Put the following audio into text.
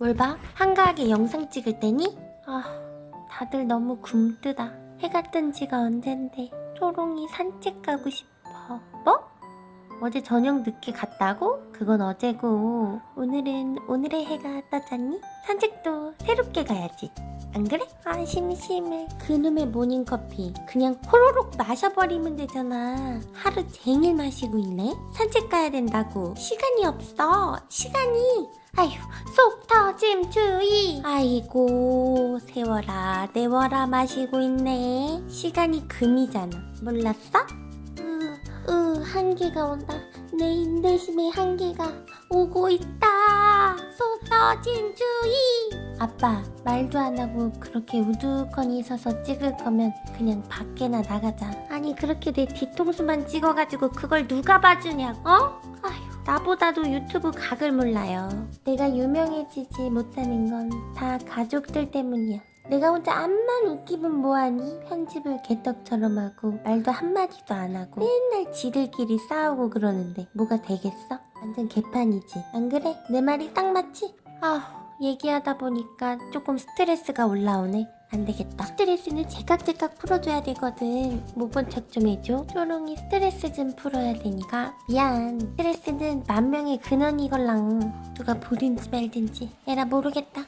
뭘 봐? 한가하게 영상 찍을 때니? 아, 다들 너무 굶뜨다. 해가 뜬 지가 언젠데 초롱이 산책 가고 싶어. 뭐? 어제 저녁 늦게 갔다고? 그건 어제고 오늘은 오늘의 해가 떠졌니? 산책도 새롭게 가야지. 안 그래? 아 심심해. 그놈의 모닝커피 그냥 호로록 마셔버리면 되잖아. 하루 종일 마시고 있네. 산책 가야 된다고. 시간이 없어. 시간이. 아휴 속 터짐 주의. 아이고 세워라 내워라 마시고 있네. 시간이 금이잖아. 몰랐어? 으, 으 한기가 온다. 내 인내심의 한기가 오고 있다. 속 터짐 주의. 아빠 말도 안 하고 그렇게 우두커니 서서 찍을 거면 그냥 밖에나 나가자. 아니 그렇게 내 뒤통수만 찍어가지고 그걸 누가 봐주냐고? 어? 아휴 나보다도 유튜브 각을 몰라요. 내가 유명해지지 못하는 건 다 가족들 때문이야. 내가 혼자 암만 웃기면 뭐하니? 편집을 개떡처럼 하고 말도 한마디도 안 하고 맨날 지들끼리 싸우고 그러는데 뭐가 되겠어? 완전 개판이지. 안 그래? 내 말이 딱 맞지? 아 얘기하다 보니까 조금 스트레스가 올라오네. 안 되겠다. 스트레스는 제깍제깍 풀어줘야 되거든. 못본척좀 해줘. 초롱이 스트레스 좀 풀어야 되니까. 미안. 스트레스는 만 명의 근원이걸랑. 누가 보든지 말든지. 에라 모르겠다.